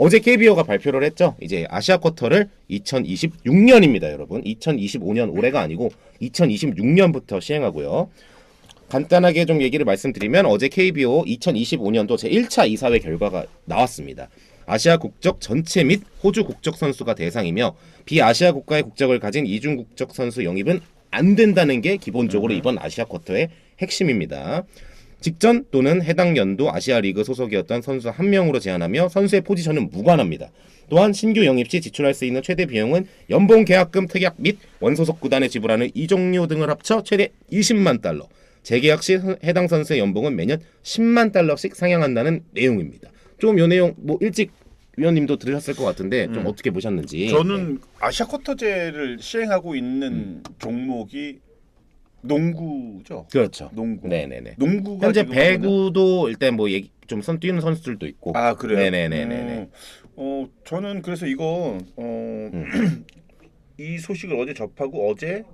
어제 KBO가 발표를 했죠. 이제 아시아 쿼터를 2026년입니다, 여러분. 2025년 올해가 아니고 2026년부터 시행하고요. 간단하게 좀 얘기를 말씀드리면 어제 KBO 2025년도 제1차 이사회 결과가 나왔습니다. 아시아 국적 전체 및 호주 국적 선수가 대상이며 비아시아 국가의 국적을 가진 이중 국적 선수 영입은 안 된다는 게 기본적으로 이번 아시아 쿼터의 핵심입니다. 직전 또는 해당 연도 아시아 리그 소속이었던 선수 한 명으로 제한하며 선수의 포지션은 무관합니다. 또한 신규 영입 시 지출할 수 있는 최대 비용은 연봉 계약금 특약 및 원소속 구단에 지불하는 이종료 등을 합쳐 최대 20만 달러. 재계약 시 선- 해당 선수의 연봉은 매년 10만 달러씩 상향한다는 내용입니다. 좀 요 내용 뭐 일찍 위원님도 들으셨을 것 같은데 좀 어떻게 보셨는지. 네. 저는 아시아 쿼터제를 시행하고 있는 음. 종목이 농구죠. 그렇죠. 농구. 네네네. 농구가 현재 배구도 일단 뭐 얘기 좀선 뛰는 선수들도 있고. 아 그래요. 네네네네네. 어, 어 저는 그래서 이거 어, 음. 이 소식을 어제 접하고 어제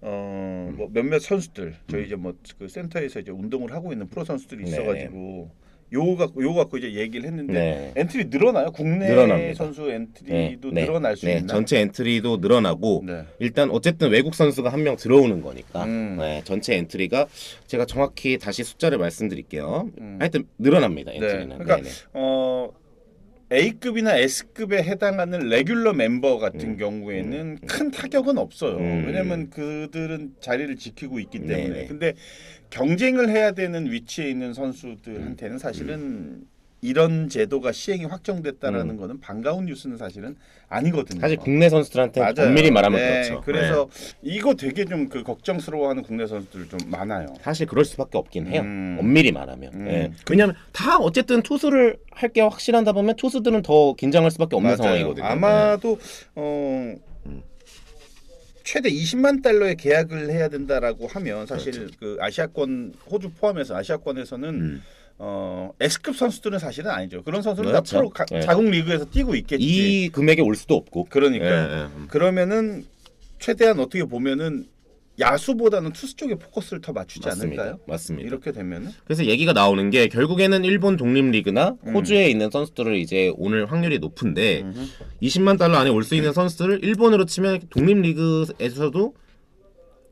어뭐 몇몇 선수들 저희 이제 뭐 그 센터에서 이제 운동을 하고 있는 프로 선수들이 음. 네. 있어가지고 요거 갖고 요거 갖고 이제 얘기를 했는데 네. 엔트리 늘어나요? 국내 늘어납니다. 선수 네, 엔트리도 네, 늘어날 수 네, 있나? 전체 엔트리도 늘어나고 네. 일단 어쨌든 외국 선수가 한 명 들어오는 거니까 음. 네, 전체 엔트리가 제가 정확히 다시 숫자를 말씀드릴게요. 음. 하여튼 늘어납니다 엔트리는. 네, 그러니까. 어 A급이나 S급에 해당하는 레귤러 멤버 같은 음, 경우에는 큰 타격은 없어요. 음. 왜냐면 그들은 자리를 지키고 있기 때문에. 네네. 근데 경쟁을 해야 되는 위치에 있는 선수들한테는 사실은 이런 제도가 시행이 확정됐다라는 음. 거는 반가운 뉴스는 사실은 아니거든요. 사실 국내 선수들한테 맞아요. 엄밀히 말하면 네, 그렇죠. 그래서 네. 이거 되게 좀 그 걱정스러워하는 국내 선수들 좀 많아요. 사실 그럴 수밖에 없긴 해요. 음. 엄밀히 말하면. 음. 네. 왜냐하면 다 어쨌든 투수를 할 게 확실하다 보면 투수들은 더 긴장할 수밖에 없는 맞아요. 상황이거든요. 네. 아마도 어 최대 20만 달러의 계약을 해야 된다라고 하면 사실 그 아시아권 호주 포함해서 아시아권에서는 음. 어 S급 선수들은 사실은 아니죠. 그런 선수는 그렇죠. 다 프로 가, 네. 자국 리그에서 뛰고 있겠지. 이 금액에 올 수도 없고. 그러니까 예, 예. 그러면은 최대한 어떻게 보면은 야수보다는 투수 쪽에 포커스를 더 맞추지 맞습니다. 않을까요? 맞습니다. 이렇게 되면은 그래서 얘기가 나오는 게 결국에는 일본 독립 리그나 음. 호주에 있는 선수들을 이제 오늘 확률이 높은데 음흠. 20만 달러 안에 올 수 있는 선수들을 일본으로 치면 독립 리그에서도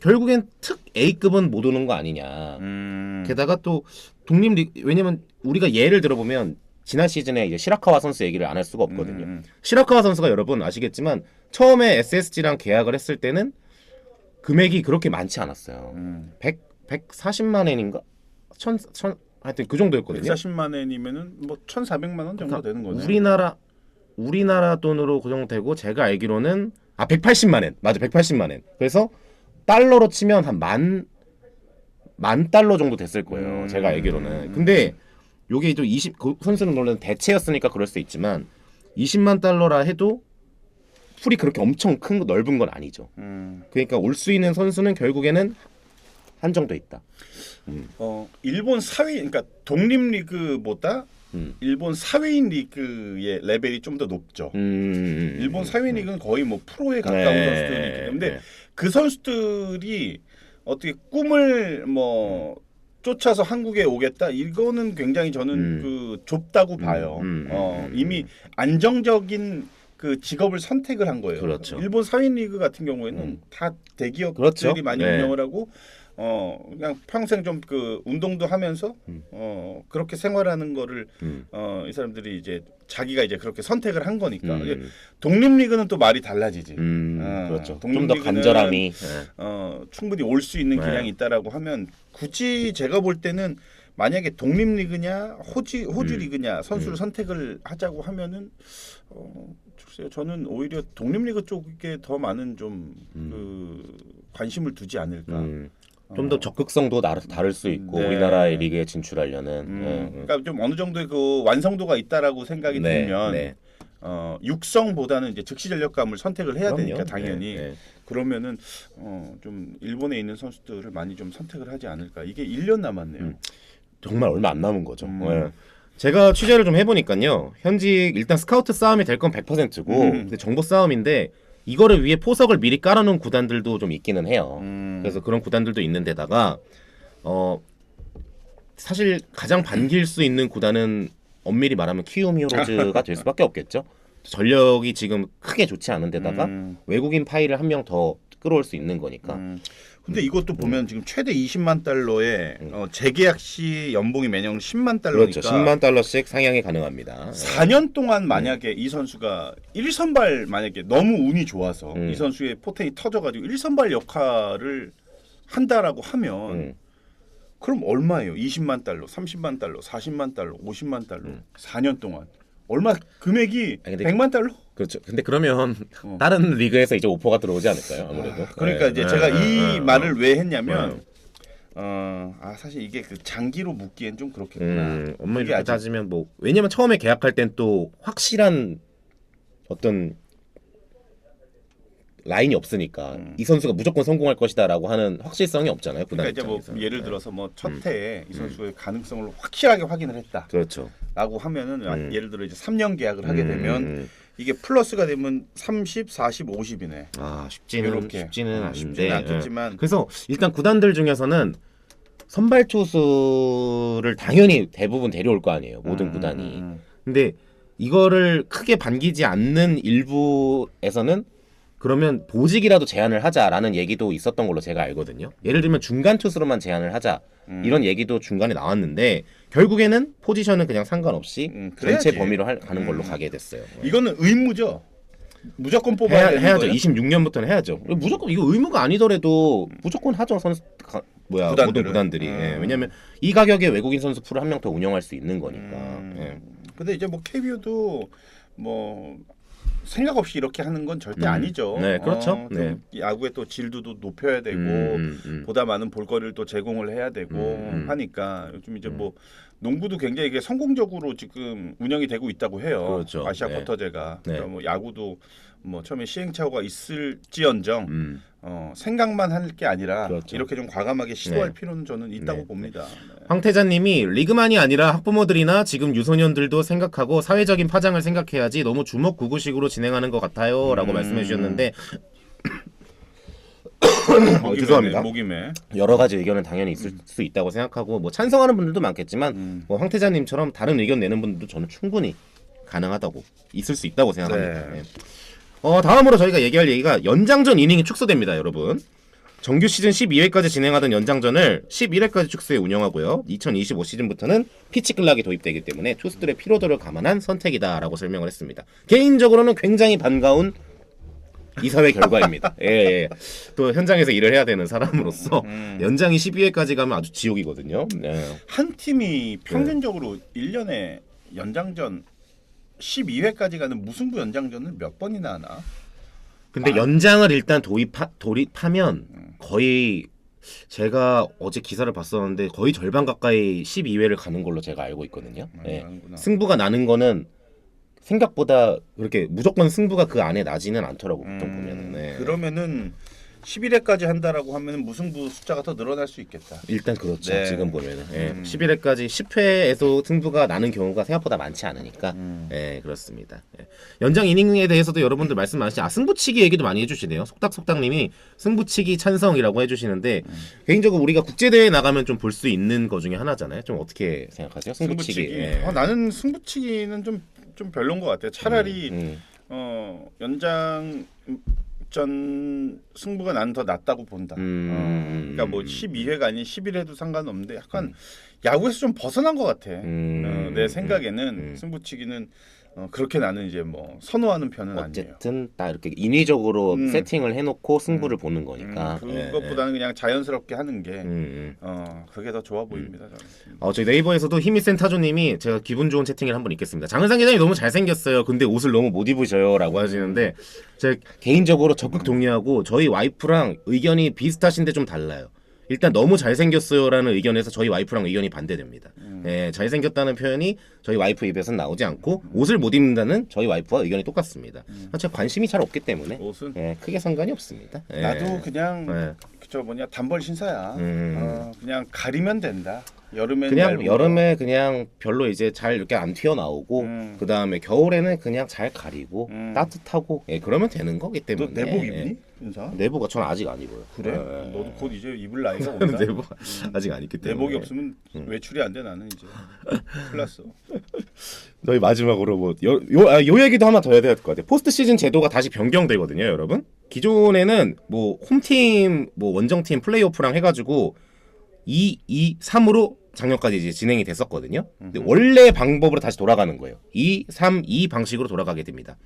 결국엔 특 A급은 못 오는 거 아니냐. 음. 게다가 또 독립 리그 왜냐면 우리가 예를 들어보면 지난 시즌에 이제 시라카와 선수 얘기를 안 할 수가 없거든요. 음, 음. 시라카와 선수가 여러분 아시겠지만 처음에 SSG랑 계약을 했을 때는 금액이 그렇게 많지 않았어요. 음. 100 140만 엔인가? 천, 천 하여튼 그 정도였거든요. 140만 엔이면은 뭐 1,400만 원 정도 되는 거네. 그러니까 우리나라 우리나라 돈으로 그 정도 되고 제가 알기로는 아 180만 엔 맞아 180만 엔. 그래서 달러로 치면 한 만 만 달러 정도 됐을 거예요. 음. 제가 알기로는. 근데 요게 또 20, 그 선수는 물론 대체였으니까 그럴 수 있지만 20만 달러라 해도 풀이 그렇게 엄청 큰 거- 넓은 건 아니죠. 음. 그러니까 올 수 있는 선수는 결국에는 한정돼 있다. 어 일본 사회 그러니까 독립 리그보다 음. 일본 사회인 리그의 레벨이 좀 더 높죠. 음. 일본 사회인 리그는 거의 뭐 프로에 가까운 네. 선수들이 있기 때문에 네. 그 선수들이 어떻게 꿈을 뭐 쫓아서 한국에 오겠다 이거는 굉장히 저는 음. 그 좁다고 봐요. 음, 음, 어, 음, 이미 안정적인 그 직업을 선택을 한 거예요. 그렇죠. 일본 사회인 리그 같은 경우에는 음. 다 대기업들이 그렇죠. 많이 네. 운영을 하고 어 그냥 평생 좀 그 운동도 하면서 음. 어 그렇게 생활하는 거를 음. 어이 사람들이 이제 자기가 이제 그렇게 선택을 한 거니까 음. 독립 리그는 또 말이 달라지지. 음, 어, 그렇죠. 좀더 리그는- 간절함이. 예. 어 충분히 올 수 있는 네. 기량이 있다라고 하면 굳이 제가 볼 때는 만약에 독립 리그냐 호주 호주 음. 리그냐 선수를 음. 선택을 하자고 하면은 어 글쎄요 저는 오히려 독립 리그 쪽에 더 많은 좀그 관심을 두지 않을까. 음. 좀 더 적극성도 나, 다를 수 있고 네. 우리나라의 리그에 진출하려는. 음, 예, 예. 그러니까 좀 어느 정도의 그 완성도가 있다라고 생각이 네, 들면 네. 어, 육성보다는 이제 즉시 전력감을 선택을 해야 그럼요. 되니까 당연히 네, 네. 그러면은 어, 좀 일본에 있는 선수들을 많이 좀 선택을 하지 않을까. 이게 1년 남았네요. 음. 정말 얼마 안 남은 거죠. 음. 예. 제가 취재를 좀 해보니까요. 현직 일단 스카우트 싸움이 될 건 100%고 음. 정보 싸움인데 이거를 위해 포석을 미리 깔아놓은 구단들도 좀 있기는 해요. 음. 그래서 그런 구단들도 있는데다가 어 사실 가장 반길 수 있는 구단은 엄밀히 말하면 키움 히어로즈가 될 수밖에 없겠죠. 전력이 지금 크게 좋지 않은 데다가 음. 외국인 파이를 한명 더 끌어올 수 있는 거니까. 음. 근데 이것도 보면 지금 최대 20만 달러에 어, 재계약 시 연봉이 매년 10만 달러니까 그렇죠. 10만 달러씩 상향이 가능합니다. 4년 동안 만약에 이 선수가 1선발 만약에 너무 운이 좋아서 음. 이 선수의 포텐이 터져가지고 1선발 역할을 한다라고 하면 음. 그럼 얼마예요? 20만 달러, 30만 달러, 40만 달러, 50만 달러, 4년 동안 얼마 금액이 음. 아니, 근데 100만 달러? 그렇죠. 근데 그러면 어. 다른 리그에서 이제 오퍼가 들어오지 않을까요? 아무래도. 그러니까 네. 이제 네, 제가 네, 이 네, 말을 네. 왜 했냐면 어, 아 사실 이게 그 장기로 묻기엔 좀 그렇겠구나. 음, 엄밀히 그게 아직- 따지면 뭐 왜냐면 처음에 계약할 땐 또 확실한 어떤 라인이 없으니까 이 선수가 무조건 성공할 것이다라고 하는 확실성이 없잖아요. 음. 그러니까 이제 뭐. 예를 네. 들어서 뭐 첫 해에 이 선수의 가능성을 확실하게 확인을 했다. 그렇죠. 라고 하면은 음. 예를 들어 이제 3년 계약을 하게 음, 되면 음. 이게 플러스가 되면 30, 40, 50이네. 아 쉽지는 이렇게. 쉽지는 어, 않은데 쉽지는 않겠지만 예. 그래서 일단 구단들 중에서는 선발 투수를 당연히 대부분 데려올 거 아니에요 모든 음, 구단이 음, 근데 이거를 크게 반기지 않는 일부에서는 그러면 보직이라도 제한을 하자라는 얘기도 있었던 걸로 제가 알거든요 예를 들면 중간 투수로만 제한을 하자 음. 이런 얘기도 중간에 나왔는데 결국에는 포지션은 그냥 상관없이 음, 전체. 범위로 할- 가는 걸로 음. 가게 됐어요 이거는 의무죠. 무조건 뽑아야 해야, 해야죠. 거예요? 26년부터는 해야죠. 무조건 이거 의무가 아니더라도 무조건 하죠. 선수 가- 뭐야 모든 구단들은. 구단들이. 음. 예, 왜냐면 이 가격에 외국인 선수 풀을 한 명 더 운영할 수 있는 거니까. 음. 예. 근데 이제 뭐 KBO도 뭐 생각 없이 이렇게 하는 건 절대 음. 아니죠. 네, 그렇죠. 어, 좀 네. 야구의 또 질도도 높여야 되고 음, 음, 음. 보다 많은 볼거리를 또 제공을 해야 되고 음, 음. 하니까 요즘 이제 뭐 농구도 굉장히 이게 성공적으로 지금 운영이 되고 있다고 해요. 그렇죠. 아시아 네. 쿼터제가 네. 그러니까 뭐 야구도 뭐 처음에 시행착오가 있을지언정 음. 어, 생각만 할 게 아니라 그렇죠. 이렇게 좀 과감하게 시도할 네. 필요는 저는 있다고 네. 봅니다. 네. 황태자님이 리그만이 아니라 학부모들이나 지금 유소년들도 생각하고 사회적인 파장을 생각해야지 너무 주먹구구식으로 진행하는 것 같아요라고 음. 말씀해 주셨는데 어, 죄송합니다. 매. 여러 가지 의견은 당연히 있을 수 있다고 생각하고 뭐 찬성하는 분들도 많겠지만 음. 뭐 황태자님처럼 다른 의견 내는 분들도 저는 충분히 가능하다고 있을 수 있다고 생각합니다. 네. 예. 어 다음으로 저희가 얘기할 얘기가 연장전 이닝이 축소됩니다, 여러분. 정규 시즌 12회까지 진행하던 연장전을 11회까지 축소해 운영하고요. 2025 시즌부터는 피치 클락이 도입되기 때문에 투수들의 피로도를 감안한 선택이다라고 설명을 했습니다. 개인적으로는 굉장히 반가운 이사회 결과입니다. 예, 예. 또 현장에서 일을 해야 되는 사람으로서 음. 연장이 12회까지 가면 아주 지옥이거든요. 네. 한 팀이 평균적으로 일 1년에 연장전 12회까지 가는 무승부 연장전을 몇 번이나 하나? 근데 연장을 일단 도입하, 돌입하면 거의 제가 어제 기사를 봤었는데 거의 절반 가까이 12회를 가는 걸로 제가 알고 있거든요. 가는구나. 승부가 나는 거는 생각보다 그렇게 무조건 승부가 그 안에 나지는 않더라고 보통 보면은. 네. 음, 그러면은 11회까지 한다라고 하면은 무승부 숫자가 더 늘어날 수 있겠다. 일단 그렇죠. 네. 지금 보면은 예. 음. 11회까지 10회에서 승부가 나는 경우가 생각보다 많지 않으니까 음. 예 그렇습니다. 예. 연장 이닝에 대해서도 여러분들 말씀 많으시. 아 승부치기 얘기도 많이 해주시네요. 속닥속닥님이 승부치기 찬성이라고 해주시는데 음. 개인적으로 우리가 국제 대회 나가면 좀 볼 수 있는 거 중에 하나잖아요. 좀 어떻게 생각하세요? 승부치기. 승부치기. 예. 어, 나는 승부치기는 좀좀 별론 것 같아. 차라리 음, 어, 연장 전 승부가 나는 더 낫다고 본다. 음. 어, 그러니까 뭐 12회가 아닌 11회도 상관없는데 약간 야구에서 좀 벗어난 것 같아. 음. 어, 내 생각에는 음. 승부치기는 어, 그렇게 나는 이제 뭐 선호하는 편은 아니에요. 어쨌든 딱 이렇게 인위적으로 음. 세팅을 해놓고 승부를 보는 거니까. 음, 예, 예. 그것보다는 그냥 자연스럽게 하는 게 음, 음. 어, 그게 더 좋아 보입니다. 저는. 어, 저희 네이버에서도 힘이 센 타조님이 제가 기분 좋은 채팅을 한번 읽겠습니다. 장은상 기자님 너무 잘생겼어요. 근데 옷을 너무 못 입으셔요라고 하시는데 제가 개인적으로 적극 동의하고 저희 와이프랑 의견이 비슷하신데 좀 달라요. 일단 너무 잘생겼어요라는 의견에서 저희 와이프랑 의견이 반대됩니다. 예, 잘생겼다는 표현이 저희 와이프 입에서는 나오지 않고 옷을 못 입는다는 저희 와이프와 의견이 똑같습니다. 제가 관심이 잘 없기 때문에 옷은 예, 크게 상관이 없습니다. 예. 나도 그냥 예. 저 뭐냐 단벌 신사야. 음. 어, 그냥 가리면 된다. 여름에는 그냥 여름에 그냥 별로 이제 잘 이렇게 안 튀어나오고 음. 그 다음에 겨울에는 그냥 잘 가리고 음. 따뜻하고 예, 그러면 되는 거기 거. 너 때문에 내복 예. 입니? 윤사? 내복은 전 아직 안 입어요. 그래? 예. 너도 곧 이제 입을 나이가 온다. 내복 아직 안 입기 때문에. 내복이 없으면 외출이 안 돼 나는 이제. 큰일 났어. 저희 마지막으로 뭐요 요, 아, 요 얘기도 하나 더 해야 될 것 같아요. 포스트 시즌 제도가 다시 변경되거든요, 여러분. 기존에는 뭐 홈팀, 뭐 원정팀 플레이오프랑 해가지고 2, 2, 3으로 작년까지 이제 진행이 됐었거든요. 근데 원래 방법으로 다시 돌아가는 거예요. 2, 3, 2 방식으로 돌아가게 됩니다.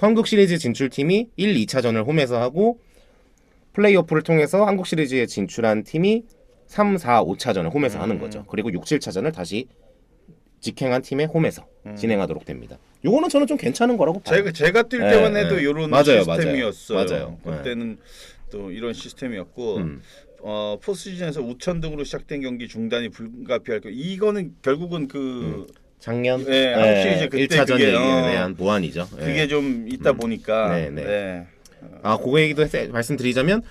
한국 시리즈 진출팀이 1, 2차전을 홈에서 하고 플레이오프를 통해서 한국 시리즈에 진출한 팀이 3, 4, 5차전을 홈에서 하는 거죠. 그리고 6, 7차전을 다시 직행한 팀의 홈에서 진행하도록 됩니다. 요거는 저는 좀 괜찮은 거라고 봐요. 제가 제가 뛸 예, 때만 예. 해도 이런 맞아요, 시스템이었어요. 맞아요. 맞아요. 그때는 또 이런 시스템이었고 음. 어 포스트 시즌에서 우천 등으로 시작된 경기 중단이 불가피할 거. 이거는 결국은 그 작년 예, 한국 시리즈 그때 1차전 그게, 얘기에 어, 대한 보완이죠. 예. 그게 좀 있다 보니까 네, 네. 네. 아, 그거 얘기도 세- 말씀드리자면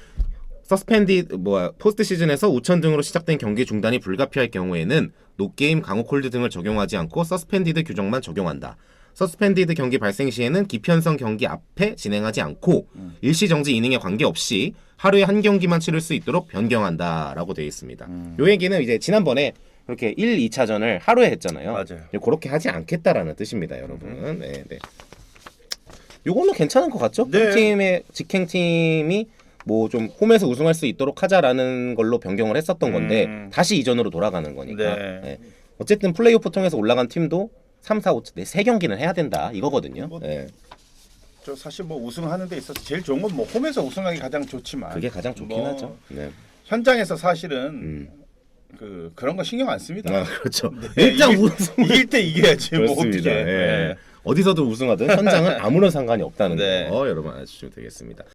서스펜디 뭐야 포스트 시즌에서 우천 등으로 시작된 경기 중단이 불가피할 경우에는 노게임 강호 콜드 등을 적용하지 않고 서스펜디드 규정만 적용한다. 서스펜디드 경기 발생 시에는 기편성 경기 앞에 진행하지 않고 음. 일시 정지 이닝에 관계없이 하루에 한 경기만 치를 수 있도록 변경한다라고 되어 있습니다. 음. 요 얘기는 이제 지난번에 그렇게 1, 2차전을 하루에 했잖아요. 맞아요. 그렇게 하지 않겠다라는 뜻입니다, 여러분. 네, 네. 요거는 괜찮은 것 같죠? 네. 팀의 직행 팀이 뭐 좀 홈에서 우승할 수 있도록 하자라는 걸로 변경을 했었던 건데 음. 다시 이전으로 돌아가는 거니까. 네. 네. 어쨌든 플레이오프 통해서 올라간 팀도 3, 4, 5, 네, 세 경기는 해야 된다 이거거든요. 뭐 네. 저 사실 뭐 우승하는 데 있어서 제일 좋은 건 뭐 홈에서 우승하기 가장 좋지만 그게 가장 좋긴 뭐 하죠. 네. 현장에서 사실은 음. 그 그런 거 신경 안 씁니다. 아, 그렇죠. 네, 일단 이길, 우승 이길 때 이겨야지 뭐 어떻게. 예. 네. 어디서든 우승하든 현장은 아무런 상관이 없다는 네. 거 여러분 아시면 되겠습니다.